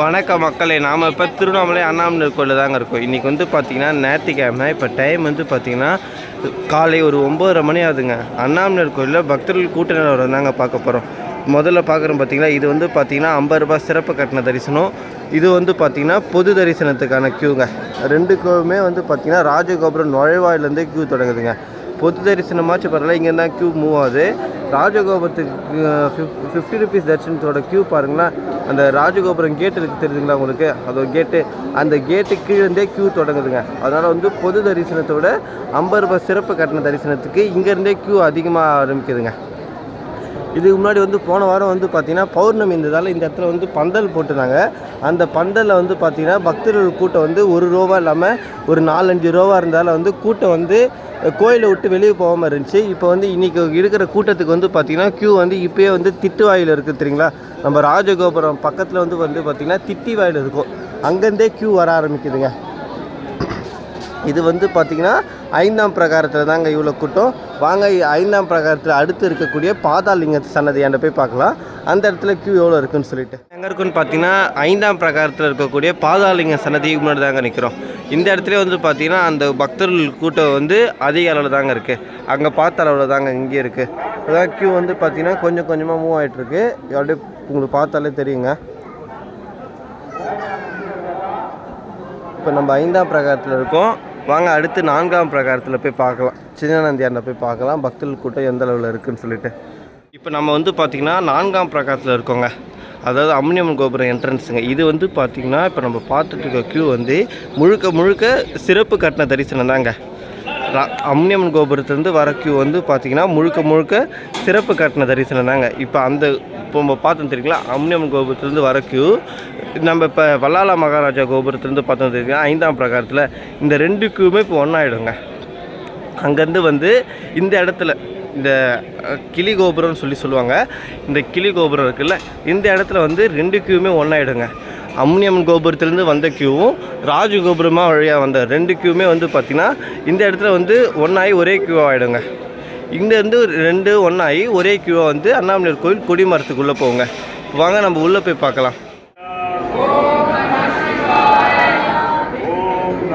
வணக்கம் மக்களே நாம் இப்போ திருவண்ணாமலை அண்ணாமலை கோயிலில் தாங்க இருக்கோம். இன்றைக்கி வந்து பார்த்திங்கன்னா ஞாயிற்றுக்கிழமை. இப்போ டைம் வந்து பார்த்திங்கன்னா காலை ஒரு ஒம்பதரை மணி ஆகுதுங்க. அண்ணாமலை கோயிலில் பக்தர்கள் கூட்ட நிலவரம் தாங்க பார்க்க போகிறோம் முதல்ல பார்க்குறோம் பார்த்திங்கன்னா இது வந்து பார்த்திங்கன்னா ஐம்பது ரூபாய் சிறப்பு கட்டண தரிசனம். இது வந்து பார்த்திங்கன்னா பொது தரிசனத்துக்கான க்யூங்க ரெண்டுக்குமே வந்து பார்த்திங்கன்னா ராஜகோபுரம் நுழைவாயிலேருந்தே க்யூ தொடங்குதுங்க. பொது தரிசனமாச்சும் பரவாயில்ல இங்கே தான் க்யூ மூவ் ஆகுது. ராஜகோபுரத்துக்கு ஃபிஃப்டி ருபீஸ் தரிசனத்தோட க்யூ பாருங்களேன். அந்த ராஜகோபுரம் கேட் இருக்குது தெரியுதுங்களா உங்களுக்கு? அது ஒரு கேட்டு அந்த கேட்டு கீழேருந்தே க்யூ தொடங்குதுங்க. அதனால் வந்து பொது தரிசனத்தோட ஐம்பது ரூபாய் சிறப்பு கட்டண தரிசனத்துக்கு இங்கேருந்தே க்யூ அதிகமாக ஆரம்பிக்குதுங்க. இதுக்கு முன்னாடி வந்து போன வாரம் வந்து பார்த்திங்கன்னா பௌர்ணமி இருந்ததால் இந்த இடத்துல வந்து பந்தல் போட்டிருந்தாங்க. அந்த பந்தலில் வந்து பார்த்திங்கன்னா பக்தர்கள் கூட்டம் வந்து ஒரு ரூபா இல்லாமல் ஒரு நாலஞ்சு ரூபா இருந்தாலும் வந்து கூட்டம் வந்து கோயிலை விட்டு வெளியே போகாமல் இருந்துச்சு. இப்போ வந்து இன்றைக்கி இருக்கிற கூட்டத்துக்கு வந்து பார்த்திங்கன்னா க்யூ வந்து இப்போயே வந்து திட்டு வாயில் இருக்குது தெரியுங்களா? நம்ம ராஜகோபுரம் பக்கத்தில் வந்து வந்து பார்த்திங்கன்னா திட்டி வாயில் இருக்கும். அங்கேருந்தே க்யூ வர ஆரம்பிக்குதுங்க. இது வந்து பார்த்திங்கன்னா ஐந்தாம் பிரகாரத்தில் தாங்க இவ்வளோ கூட்டம். வாங்க ஐந்தாம் பிரகாரத்தில் அடுத்து இருக்கக்கூடிய பாதாளிங்க சன்னதியாண்ட போய் பார்க்கலாம். அந்த இடத்துல கியூ எவ்வளோ இருக்குன்னு சொல்லிட்டு. எங்கே இருக்குன்னு பார்த்தீங்கன்னா ஐந்தாம் பிரகாரத்தில் இருக்கக்கூடிய பாதாளிங்க சன்னதிக்கு முன்னாடி தாங்க நிற்கிறோம் இந்த இடத்துல வந்து பார்த்தீங்கன்னா அந்த பக்தர்கள் கூட்டம் வந்து அதிக அளவில் தாங்க இருக்குது அங்கே பார்த்த அளவில் தாங்க இங்கே இருக்குது அதான் கியூ வந்து பார்த்தீங்கன்னா கொஞ்சம் கொஞ்சமாக மூவ் ஆகிட்டுருக்கு அப்படியே உங்களுக்கு பார்த்தாலே தெரியுங்க. இப்போ நம்ம ஐந்தாம் பிரகாரத்தில் இருக்கோம். வாங்க அடுத்து நான்காம் பிரகாரத்தில் போய் பார்க்கலாம். சின்னநந்தியாண்ட போய் பார்க்கலாம். பக்தர்கள் கூட்டம் எந்த அளவில் இருக்குன்னு சொல்லிட்டு. இப்போ நம்ம வந்து பார்த்திங்கன்னா நான்காம் பிரகாரத்தில் இருக்கோங்க. அதாவது அம்னியம்மன் கோபுரம் என்ட்ரன்ஸுங்க இது வந்து பார்த்திங்கன்னா இப்போ நம்ம பார்த்துட்டு இருக்க க்யூ வந்து முழுக்க முழுக்க சிறப்பு கட்டண தரிசனம் தாங்க. ரா- அம்னியம்மன் கோபுரத்துலேருந்து வர க்யூ வந்து பார்த்திங்கன்னா முழுக்க முழுக்க சிறப்பு கட்டண தரிசனம் தாங்க. இப்போ அந்த இப்போ நம்ம பார்த்தோம் தெரியுங்களா? அம்னியம்மன் கோபுரத்துலேருந்து வர க்யூ நம்ம இப்போ வல்லால மகாராஜா கோபுரத்துலேருந்து பார்த்தோம் தெரியுங்க ஐந்தாம் பிரகாரத்தில் இந்த ரெண்டு இப்போ ஒன்றாயிடுங்க அங்கேருந்து வந்து இந்த இடத்துல இந்த கிளி கோபுரம்னு சொல்லி சொல்லுவாங்க. இந்த கிளி கோபுரம் இருக்குல்ல இந்த இடத்துல வந்து ரெண்டு கியூமே ஒன்றாயிடுங்க அம்னியம்மன் கோபுரத்துலேருந்து வந்த கியூவும் ராஜ கோபுரமாக வழியாக வந்த ரெண்டு கியூமே வந்து பார்த்திங்கன்னா இந்த இடத்துல வந்து ஒன்றாகி ஒரே கியூ ஆகிடுங்க இங்கேருந்து ரெண்டு ஒன்றாகி ஒரே க்யூவாக வந்து அண்ணாமலையார் கோயில் கொடிமரத்துக்குள்ளே போங்க வாங்க நம்ம உள்ளே போய் பார்க்கலாம்.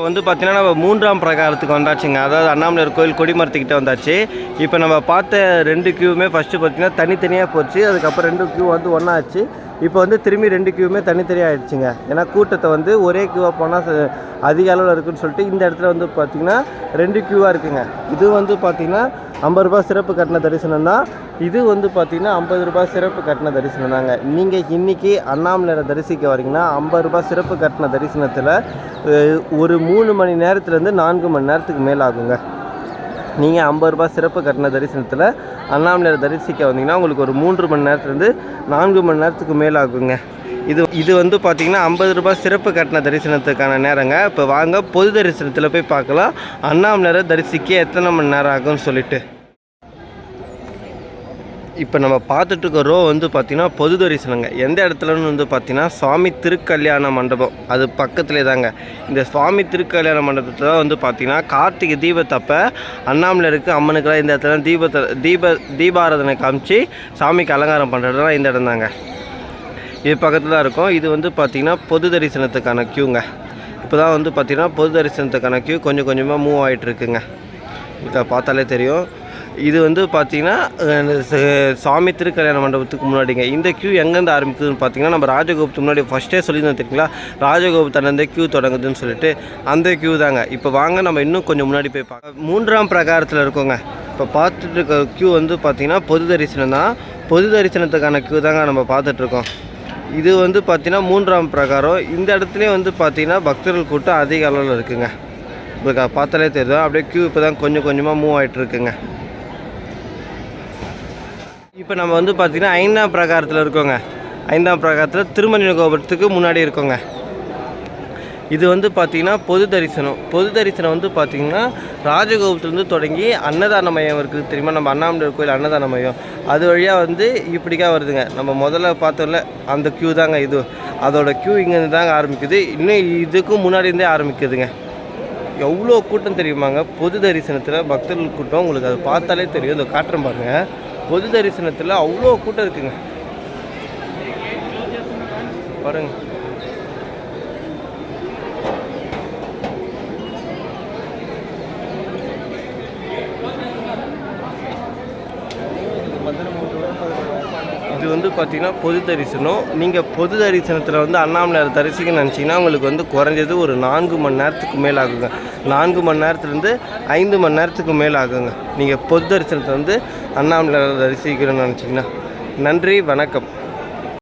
இப்போ வந்து பார்த்தீங்கன்னா நம்ம மூன்றாம் பிரகாரத்துக்கு வந்தாச்சுங்க. அதாவது அண்ணாமலையார் கோயில் கொடிமரத்துக்கிட்ட வந்தாச்சு. இப்போ நம்ம பார்த்த ரெண்டு கியூவுமே ஃபஸ்ட்டு பார்த்தீங்கன்னா தனித்தனியாக போச்சு. அதுக்கப்புறம் ரெண்டு கியூ வந்து ஒன்றாச்சு இப்போ வந்து திரும்பி ரெண்டு கியூமே தனித்தனியாக ஆயிடுச்சுங்க. ஏன்னா கூட்டத்தை வந்து ஒரே கியூவாக போனால் அதிக அளவில் இருக்குன்னு சொல்லிட்டு இந்த இடத்துல வந்து பார்த்திங்கன்னா ரெண்டு கியூவாக இருக்குங்க. இது வந்து பார்த்திங்கன்னா ஐம்பது ரூபாய் சிறப்பு கட்டண தரிசனம் தான். இது வந்து பார்த்திங்கன்னா ஐம்பது ரூபாய் சிறப்பு கட்டண தரிசனம் தாங்க. நீங்கள் இன்றைக்கி அண்ணாமலையரை தரிசிக்க வரீங்கன்னா ஐம்பது ரூபாய் சிறப்பு கட்டண தரிசனத்தில் ஒரு மூணு மணி நேரத்துலேருந்து நான்கு மணி நேரத்துக்கு மேல் ஆகுங்க நீங்கள் ஐம்பது ரூபாய் சிறப்பு கட்டண தரிசனத்தில் அண்ணாமலையார் தரிசிக்க வந்தீங்கன்னா உங்களுக்கு ஒரு மூன்று மணி நேரத்துலேருந்து நான்கு மணி நேரத்துக்கு மேல் ஆகுங்க இது இது வந்து பார்த்திங்கன்னா ஐம்பது ரூபாய் சிறப்பு கட்டண தரிசனத்துக்கான நேரங்க. இப்போ வாங்க பொது தரிசனத்தில் போய் பார்க்கலாம். அண்ணாமலையாரை தரிசிக்க எத்தனை மணி நேரம் ஆகும்னு சொல்லிட்டு. இப்போ நம்ம பார்த்துட்டு இருக்க ரோ வந்து பார்த்திங்கன்னா பொது தரிசனங்க எந்த இடத்துலன்னு வந்து பார்த்திங்கன்னா சுவாமி திருக்கல்யாண மண்டபம். அது பக்கத்துலேயே தாங்க. இந்த சுவாமி திருக்கல்யாண மண்டபத்தில் தான் வந்து பார்த்திங்கன்னா கார்த்திகை தீபத்தப்ப இருக்குது அம்மனுக்கெல்லாம் இந்த இடத்துல தீபத்தை தீப தீபாராதனை காமிச்சு சாமிக்கு அலங்காரம் பண்ணுறதுலாம் இந்த இடம் தாங்க. இது பக்கத்தில் தான் இருக்கும். இது வந்து பார்த்திங்கன்னா பொது தரிசனத்துக்கான க்யூங்க இப்போ தான் வந்து பார்த்திங்கன்னா பொது தரிசனத்துக்கான க்யூ கொஞ்சம் கொஞ்சமாக மூவ் ஆகிட்டு இருக்குங்க. பார்த்தாலே தெரியும். இது வந்து பார்த்தீங்கன்னா ச- சாமி திருக்கல்யாண மண்டபத்துக்கு முன்னாடிங்க. இந்த க்யூ எங்கேருந்து ஆரம்பிக்குதுன்னு பார்த்தீங்கன்னா நம்ம ராஜகோபத்துக்கு முன்னாடி ஃபஸ்ட்டே சொல்லியிருந்தோம் தெரியுங்களா? ராஜகோபுரத்திலேருந்தே க்யூ தொடங்குதுன்னு சொல்லிட்டு அந்த க்யூ தாங்க. இப்போ வாங்க நம்ம இன்னும் கொஞ்சம் முன்னாடி போய் பார்க்க மூன்றாம் பிரகாரத்தில் இருக்கோங்க. இப்போ பார்த்துட்டு இருக்க க்யூ வந்து பார்த்தீங்கன்னா பொது தரிசனம் தான். பொது தரிசனத்துக்கான க்யூ தாங்க நம்ம பார்த்துட்ருக்கோம் இது வந்து பார்த்தீங்கன்னா மூன்றாம் பிரகாரம். இந்த இடத்துலையும் வந்து பார்த்தீங்கன்னா பக்தர்கள் கூட்டம் அதிக அளவில் இருக்குங்க. இப்போ பார்த்தாலே தெரியும். அப்படியே க்யூ இப்போ தான் கொஞ்சம் கொஞ்சமாக மூவ் ஆகிட்டு இருக்குங்க. இப்போ நம்ம வந்து பார்த்திங்கன்னா ஐந்தாம் பிரகாரத்தில் இருக்கோங்க. ஐந்தாம் பிரகாரத்தில் திருமணி கோபுரத்துக்கு முன்னாடி இருக்கோங்க. இது வந்து பார்த்தீங்கன்னா பொது தரிசனம். பொது தரிசனம் வந்து பார்த்திங்கன்னா ராஜகோபுரத்துலேருந்து தொடங்கி அன்னதான மையம் இருக்குது தெரியுமா? நம்ம அண்ணாமலையார் கோயில் அன்னதான மையம். அது வழியாக வந்து இப்படிக்கா வருதுங்க. நம்ம முதல்ல பார்த்தோம்ல அந்த க்யூ தாங்க இது. அதோட க்யூ இங்கேருந்து தாங்க ஆரம்பிக்குது. இன்னும் இதுக்கும் முன்னாடி இருந்தே ஆரம்பிக்குதுங்க. எவ்வளோ கூட்டம் தெரியுமாங்க? பொது தரிசனத்தில் பக்தர்கள் கூட்டம். உங்களுக்கு அதை பார்த்தாலே தெரியும். இந்த காட்டுறேன் பாருங்கள் பொது தரிசனத்தில் அவ்வளோ கூட்டம் இருக்குங்க. பாருங்க. இது வந்து பார்த்தீங்கன்னா பொது தரிசனம். நீங்கள் பொது தரிசனத்தில் வந்து அண்ணாமலையார் தரிசிக்க நினச்சிங்கன்னா உங்களுக்கு வந்து குறைஞ்சது ஒரு நான்கு மணி நேரத்துக்கு மேல் ஆகுங்க. நான்கு மணி நேரத்துலேருந்து ஐந்து மணி நேரத்துக்கு மேல் ஆகுங்க. நீங்கள் பொது தரிசனத்தை வந்து அண்ணாமலை தரிசிக்கணும்னு நினச்சிங்கன்னா நன்றி வணக்கம்.